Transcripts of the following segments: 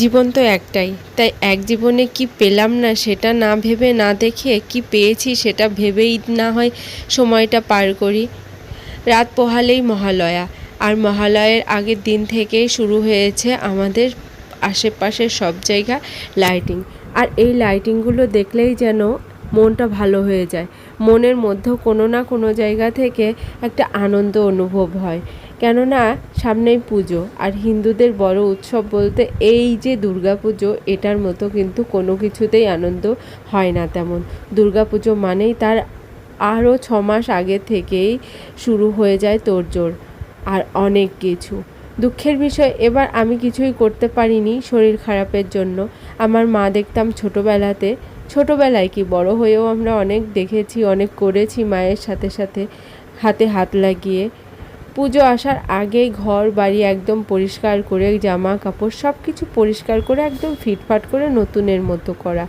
জীবন তো একটাই। তাই এক জীবনে কি পেলাম না সেটা না ভেবে, না দেখে কি পেয়েছি সেটা ভেবেই না হয় সময়টা পার করি। রাত পোহালেই মহালয়া। আর মহালয়ের আগের দিন থেকেই শুরু হয়েছে আমাদের আশেপাশের সব জায়গা লাইটিং আর এই লাইটিংগুলো দেখলেই যেন মনটা ভালো হয়ে যায়। মনের মধ্যেও কোনো না কোনো জায়গা থেকে একটা আনন্দ অনুভব হয়। কেননা সামনেই পুজো, আর হিন্দুদের বড় উৎসব বলতে এই যে দুর্গাপুজো, এটার মতো কিন্তু কোনো কিছুতেই আনন্দ হয় না তেমন। দুর্গাপুজো মানেই তার আরও ছ মাস আগে থেকেই শুরু হয়ে যায় তোড়জোড়, আর অনেক কিছু। দুঃখের বিষয়, এবার আমি কিছুই করতে পারিনি শরীর খারাপের জন্য। আমার মা দেখতাম ছোটোবেলাতে, ছোটোবেলায় কি বড় হয়েও আমরা অনেক দেখেছি, অনেক করেছি মায়ের সাথে সাথে, হাতে হাত লাগিয়ে। পুজো আসার আগেই ঘর, বাড়ি একদম পরিষ্কার করে, জামা কাপড় সব কিছু পরিষ্কার করে একদম ফিটফাট করে নতুনের মতো করা।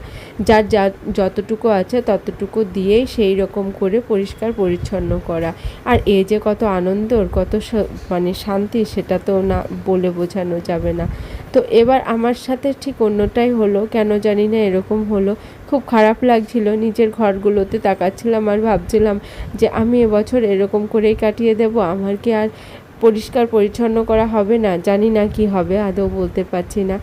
যার যা, যতটুকু আছে ততটুকু দিয়েই সেই রকম করে পরিষ্কার পরিচ্ছন্ন করা। আর এ যে কত আনন্দর কত মানে শান্তি সেটা তো না বলে বোঝানো যাবে না। তো এবার আমার সাথে ঠিক অন্যটাই হলো, কেন জানি না এরকম হলো। খুব খারাপ লাগছিল, নিজের ঘরগুলোতে তাকাচ্ছিলাম আর ভাবছিলাম যে আমি এবছর এরকম করেই কাটিয়ে দেব, আমার কি আর পরিষ্কার পরিচ্ছন্ন করা হবে না? জানি না কি হবে, আদৌ বলতে পারছি না।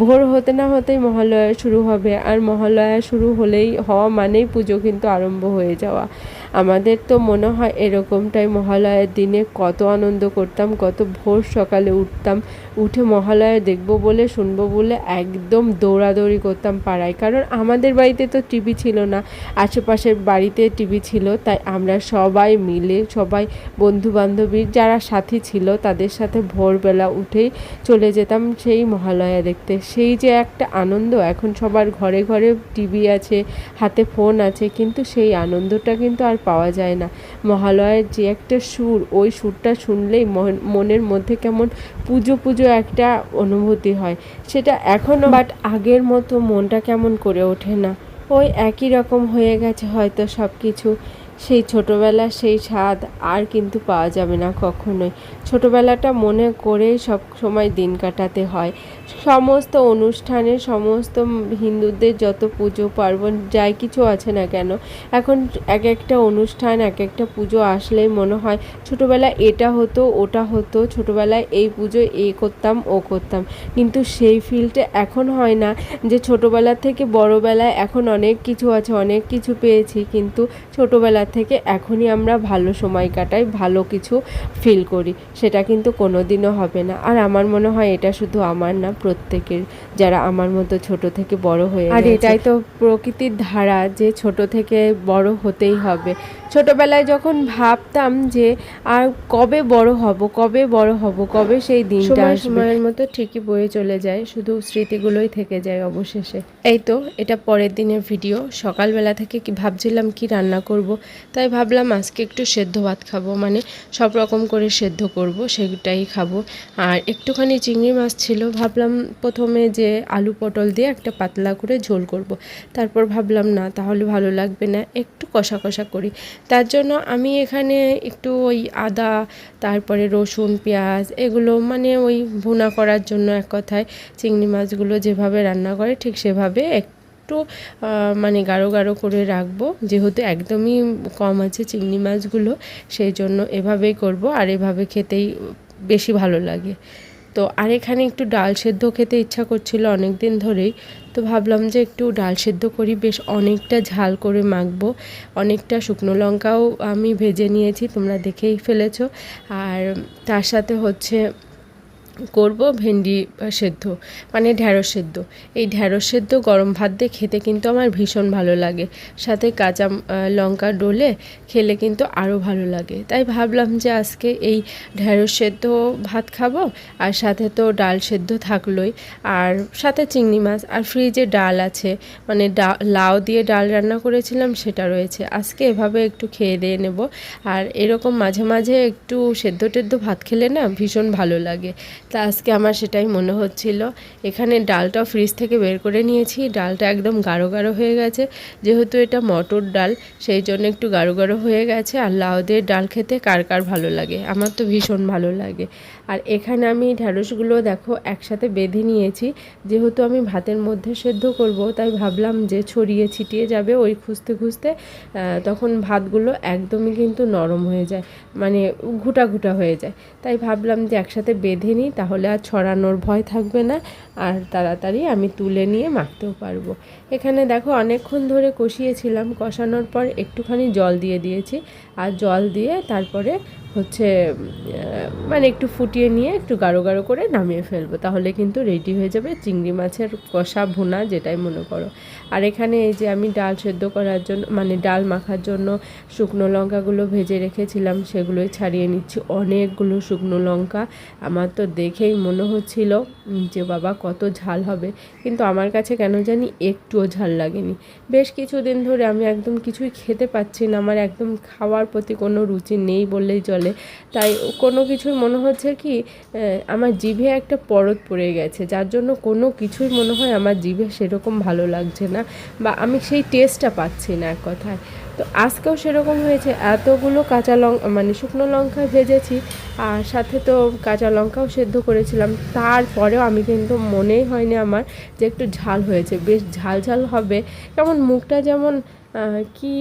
ভোর হতে না হতেই মহালয়া শুরু হবে, আর মহালয়া শুরু হলেই, হওয়া মানেই পুজো কিন্তু আরম্ভ হয়ে যাওয়া। আমাদের তো মনে হয় এরকমটাই মহালয়ার দিনে কত আনন্দ করতাম, কত ভোর সকালে উঠতাম, উঠে মহালয়া দেখব বলে, শুনব বলে একদম দৌড়াদৌড়ি করতাম পাড়ায়। কারণ আমাদের বাড়িতে তো টিভি ছিল না, আশেপাশের বাড়িতে টিভি ছিল, তাই আমরা সবাই মিলে, সবাই বন্ধু বান্ধবীর যারা সাথী ছিল তাদের সাথে ভোরবেলা উঠেই চলে যেতাম সেই মহালয়া দেখতে। সেই যে একটা আনন্দ, এখন সবার ঘরে ঘরে টিভি আছে, হাতে ফোন আছে, কিন্তু সেই আনন্দটা কিন্তু আর পাওয়া যায় না। মহালয়ার যে একটা সুর, ওই সুরটা শুনলেই মন- মনের মধ্যে কেমন পুজো পুজো একটা অনুভূতি হয়। সেটা এখনও বাট আগের মতো মনটা কেমন করে ওঠে না। ওই একই রকম হয়ে গেছে হয়তো সব কিছু সেই ছোটোবেলার সেই স্বাদ আর কিন্তু পাওয়া যাবে না কখনোই। ছোটোবেলাটা মনে করে সব সময় দিন কাটাতে হয়। সমস্ত অনুষ্ঠানে সমস্ত হিন্দুদের যত পুজো, পার্বণ, যাই কিছু আছে না কেন, এখন এক একটা অনুষ্ঠান, এক একটা পুজো আসলেই মনে হয় ছোটোবেলায় এটা হতো, ওটা হতো, ছোটোবেলায় এই পুজো এ করতাম, ও করতাম। কিন্তু সেই ফিলটা এখন হয় না যে ছোটোবেলা থেকে বড়োবেলায় এখন অনেক কিছু আছে, অনেক কিছু পেয়েছি, কিন্তু ছোটোবেলা থেকে এখনই আমরা ভালো সময় কাটাই, ভালো কিছু ফিল করি। সেটা কিন্তু কোনো দিনও হবে না। আর আমার মনে হয় এটা শুধু আমার না প্রত্যেকের যারা আমার মতো ছোট থেকে বড় হয়ে আর এটাই তো প্রকৃতির ধারা যে ছোট থেকে বড় হতেই হবে। ছোটবেলায় যখন ভাবতাম যে আর কবে বড় হব কবে বড় হব কবে সেই দিনটা সময়ের মতো ঠিকই বয়ে চলে যায় শুধু স্মৃতিগুলোই থেকে যায় অবশেষে। এই তো এটা পরের দিনের ভিডিও। সকালবেলা থেকে কি ভাবছিলাম কি রান্না করব তাই ভাবলাম আজকে একটু সেদ্ধ ভাত খাব মানে সব রকম করে সেদ্ধ করব সেটাই খাব। আর একটুখানি চিংড়ি মাছ ছিল ভাবলাম প্রথমে যে আলু পটল দিয়ে একটা পাতলা করে ঝোল করব। তারপর ভাবলাম, না, তাহলে ভালো লাগবে না, একটু কষা কষা করি। তার জন্য আমি এখানে একটু ওই আদা, তারপরে রসুন, পেঁয়াজ এগুলো মানে ওই ভুনা করার জন্য এক কথায় চিংড়ি মাছগুলো যেভাবে রান্না করে ঠিক সেভাবে একটু মানে গাঢ় গাঢ় করে রাখব। যেহেতু একদমই কম আছে চিংড়ি মাছগুলো, সেই জন্য এভাবেই করব আর এভাবে খেতেই বেশি ভালো লাগে। তো আর এখানে একটু ডাল সেদ্ধ খেতে ইচ্ছা করছিল অনেক দিন ধরেই, তো ভাবলাম যে একটু ডাল সেদ্ধ করি। বেশ অনেকটা ঝাল করে মাখবো, অনেকটা শুকনো লঙ্কাও আমি ভেজে নিয়েছি, তোমরা দেখেই ফেলেছো। আর তার সাথে হচ্ছে করব ভেন্ডি সেদ্ধ মানে ঢ্যাঁড়স সেদ্ধ। এই ঢ্যাঁড়স সেদ্ধ গরম ভাত দিয়ে খেতে কিন্তু আমার ভীষণ ভালো লাগে। সাথে কাঁচা লঙ্কা ডলে খেলে কিন্তু আরও ভালো লাগে। তাই ভাবলাম যে আজকে এই ঢ্যাঁড়স সেদ্ধ ভাত খাব, আর সাথে তো ডাল সেদ্ধ থাকলোই। আর সাথে চিংড়ি মাছ, আর ফ্রিজে ডাল আছে মানে ডা- লাউ দিয়ে ডাল রান্না করেছিলাম সেটা রয়েছে। আজকে এভাবে একটু খেয়ে দিয়ে নেব। আর এরকম মাঝে মাঝে একটু সেদ্ধ টেদ্ধ ভাত খেলে না ভীষণ ভালো লাগে। তা আজকে আমার সেটাই মনে হচ্ছিল। এখানে ডালটা ফ্রিজ থেকে বের করে নিয়েছি। ডালটা একদম গাঢ় গাঢ় হয়ে গেছে। যেহেতু এটা মটর ডাল, সেই জন্য একটু গাঢ় গাঢ় হয়ে গেছে। আর লাউদের ডাল খেতে কার কার ভালো লাগে? আমার তো ভীষণ ভালো লাগে। আর এখানে আমি ঢ্যাঁড়সগুলো দেখো একসাথে বেঁধে নিয়েছি। যেহেতু আমি ভাতের মধ্যে সেদ্ধ করব, তাই ভাবলাম যে ছড়িয়ে ছিটিয়ে যাবে ওই খুঁজতে খুঁজতে তখন ভাতগুলো একদমই কিন্তু নরম হয়ে যায় মানে ঘুটা ঘুটা হয়ে যায়। তাই ভাবলাম যে একসাথে বেঁধে নিই, তাহলে আর ছড়ানোর ভয় থাকবে না, আর তাড়াতাড়ি আমি তুলে নিয়ে মাখতেও পারব। এখানে দেখো অনেকক্ষণ ধরে কষিয়েছিলাম, কষানোর পর একটুখানি জল দিয়ে দিয়েছি। আর জল দিয়ে তারপরে হচ্ছে মানে একটু ফুটিয়ে নিয়ে একটু গাঢ় গাঢ় করে নামিয়ে ফেলব। তাহলে কিন্তু রেডি হয়ে যাবে চিংড়ি মাছের কষা ভুনা যেটাই মনে করো। আর এখানে এই যে আমি ডাল সেদ্ধ করার জন্য মানে ডাল মাখার জন্য শুকনো লঙ্কাগুলো ভেজে রেখেছিলাম, সেগুলোই ছাড়িয়ে নিচ্ছি। অনেকগুলো শুকনো লঙ্কা, আমার তো দেখেই মনে হচ্ছিল যে বাবা কত ঝাল হবে। কিন্তু আমার কাছে কেন জানি একটুও ঝাল লাগেনি। বেশ কিছুদিন ধরে আমি একদম কিছুই খেতে পাচ্ছি না। আমার একদম খাওয়ার প্রতি কোনো রুচি নেই বললেই চলে। তাই কোনো কিছুই মনে হচ্ছে কি আমার জিভে একটা পরত পড়ে গেছে। যার জন্য কোনো কিছুই মনে হয় আমার জিভে সেরকম ভালো লাগছে না বা আমি সেই টেস্টটা পাচ্ছি না এক কথায়। তো আজকেও সেরকম হয়েছে। এতগুলো কাঁচা লঙ্কা মানে শুকনো লঙ্কা ভেজেছি, আর সাথে তো কাঁচা লঙ্কাও সেদ্ধ করেছিলাম। তারপরেও আমি কিন্তু মনেই হয়নি আমার যে একটু ঝাল হয়েছে। বেশ ঝাল ঝাল হবে। কেমন মুখটা যেমন কি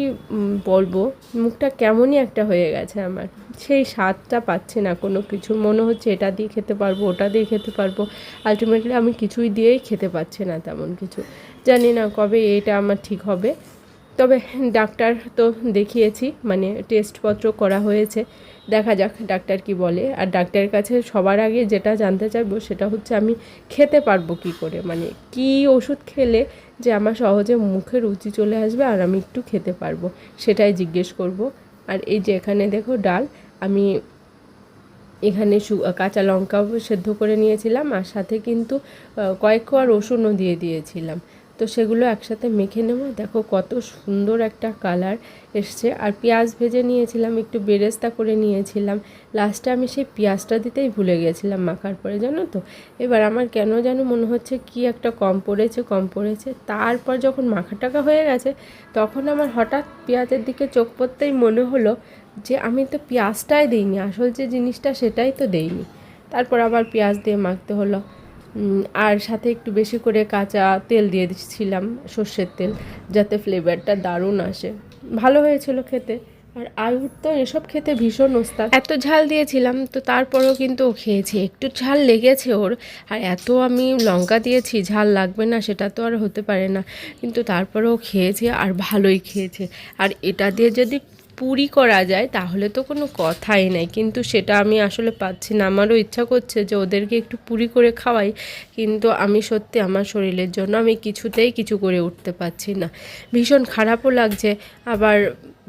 বলব? মুখটা কেমনই একটা হয়ে গেছে আমার। সেই স্বাদটা পাচ্ছি না কোনো কিছু। মনে হচ্ছে এটা দিয়ে খেতে পারব, ওটা দিয়ে খেতে পারব। আলটিমেটলি আমি কিছুই দিয়েই খেতে পাচ্ছি না তেমন কিছু। জানি না কবে এটা আমার ঠিক হবে। ডাক্তার তো দেখিয়েছি মানে টেস্টপত্র করা হয়েছে। দেখা যাক ডাক্তার কি বলে। আর ডাক্তারের কাছে সবার আগে যেটা জানতে চাইব সেটা হচ্ছে আমি খেতে পারব কি করে? মানে কি ওষুধ খেলে যে আমার সহজে মুখে রুচি চলে আসবে আর আমি একটু খেতে পারব? সেটাই জিজ্ঞেস করব। আর এই যে এখানে দেখো ডাল, আমি এখানে কাঁচা লঙ্কাও সেদ্ধ করে নিয়েছিলাম আর সাথে কিন্তু কয়েক কোয়া রসুনও দিয়ে দিয়েছিলাম। তো সেগুলো একসাথে মেখে নেব। দেখো কত সুন্দর একটা কালার এসছে। আর পেঁয়াজ ভেজে নিয়েছিলাম, একটু বেরেস্তা করে নিয়েছিলাম। লাস্টে আমি সেই পেঁয়াজটা দিতেই ভুলে গেছিলাম মাখার পরে, জানো তো? এবার আমার কেন যেন মনে হচ্ছে কি একটা কম পড়েছে কম পড়েছে। তারপর যখন মাখা টাকা হয়ে গেছে, তখন আমার হঠাৎ পেঁয়াজের দিকে চোখ পড়তেই মনে হলো যে আমি তো পেঁয়াজটাই দিইনি, আসল যে জিনিসটা সেটাই তো দেইনি। তারপর আবার পেঁয়াজ দিয়ে মাখতে হলো। আর সাথে একটু বেশি করে কাঁচা তেল দিয়ে দিচ্ছিলাম, সর্ষের তেল, যাতে ফ্লেভারটা দারুণ আসে। ভালো হয়েছিল খেতে। আর আয়ুর তো এসব খেতে ভীষণ ওস্তাদ। এত ঝাল দিয়েছিলাম, তো তারপরেও কিন্তু ও খেয়েছে। একটু ঝাল লেগেছে ওর, আর এত আমি লঙ্কা দিয়েছি, ঝাল লাগবে না, সেটা তো আর হতে পারে না। কিন্তু তারপরেও খেয়েছে আর ভালোই খেয়েছে। আর এটা দিয়ে যদি পুরি করা যায়, তাহলে তো কোনো কথাই নাই। কিন্তু সেটা আমি আসলে পাচ্ছি না। আমারও ইচ্ছা করছে যে ওদেরকে একটু পুরি করে খাওয়াই। কিন্তু আমি সত্যি আমার শরীরের জন্য আমি কিছুতেই কিছু করে উঠতে পারছি না। ভীষণ খারাপও লাগছে। আবার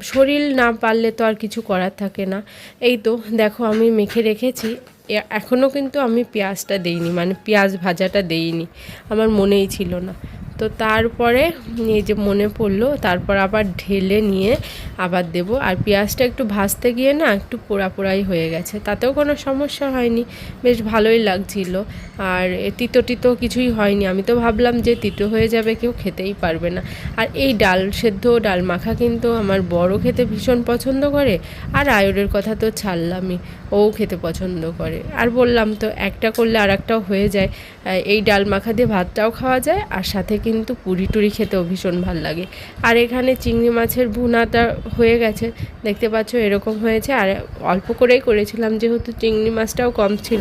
শরীর না পারলে তো আর কিছু করার থাকে না। এই তো, দেখো আমি মেখে রেখেছি। এখনও কিন্তু আমি পেঁয়াজটা দেইনি। মানে পেঁয়াজ ভাজাটা দেইনি। আমার মনেই ছিল না। তো তারপরে এই যে মনে পড়ল, তারপর আবার ঢেলে নিয়ে আবার দেব। আর পেঁয়াজটা একটু ভাজতে গিয়ে না একটু পোড়া পোড়াই হয়ে গেছে, তাতেও কোনো সমস্যা হয়নি, বেশ ভালোই লাগছিল। আর তিতো টিতো কিছুই হয়নি, আমি তো ভাবলাম যে তিতো হয়ে যাবে, কেউ খেতেই পারবে না। আর এই ডাল সেদ্ধ ডাল মাখা কিন্তু আমার বড় খেতে ভীষণ পছন্দ করে, আর আয়ুরের কথা তো ছাড়লামই, ও খেতে পছন্দ করে। আর বললাম তো একটা করলে আর হয়ে যায় এই ডাল মাখা দিয়ে ভাতটাও খাওয়া যায়, আর সাথে কিন্তু পুরি টুরি খেতে ভীষণ ভালো লাগে। আর এখানে চিংড়ি মাছের ভুনাটা হয়ে গেছে, দেখতে পাচ্ছ এরকম হয়েছে। আর অল্প করেই করেছিলাম, যেহেতু চিংড়ি মাছটাও কম ছিল।